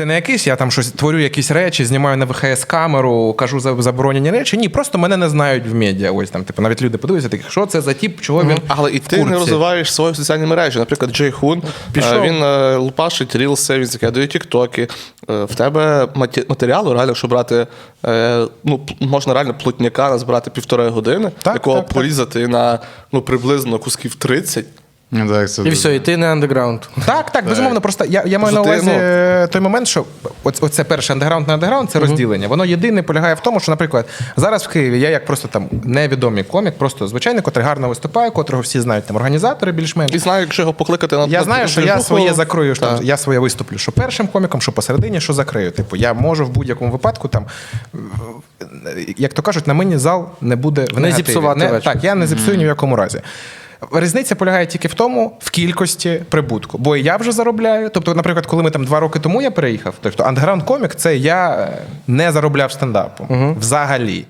Це не якийсь, я там щось творю якісь речі, знімаю на ВХС камеру, кажу за заборонені речі. Ні, просто мене не знають в медіа. Ось там, типу, навіть люди подивляться, такі, що це за тіп, чого він. Але і ти не розвиваєш свої соціальні мережі. Наприклад, Джей Хун Пішов. е, він е, лупашить рілси, він закидує тіктоки. Е, В тебе матеріалу, реально, якщо брати, ну, можна реально плотняка збирати півтори години, Так, якого так, так. порізати на ну, приблизно кусків 30. Ну, так, це І дуже- все, і ти не андеграунд. Так, так, безумовно. Просто я, я маю на Просто ти, увазі ну- е, той момент, що оц- оце перше андеграунд на андеграунд це розділення. Воно єдине полягає в тому, що, наприклад, зараз в Києві я як просто там невідомий комік, просто звичайний, котрий гарно виступає, котрого всі знають там організатори більш-менш. І знаю, якщо його покликати на Я на знаю, що я движуху, своє закрию, що там, я своє виступлю, що першим коміком, що посередині, що закрию. Типу, я можу в будь-якому випадку там, е, як то кажуть, на мені зал не буде в Не негативі. зіпсувати вечір. Так, я не зіпсую ні в якому разі. Різниця полягає тільки в тому, в кількості прибутку. Бо я вже заробляю. Тобто, наприклад, коли ми там два роки тому я переїхав, тобто андеграунд комік це я е, не заробляв стендапом взагалі.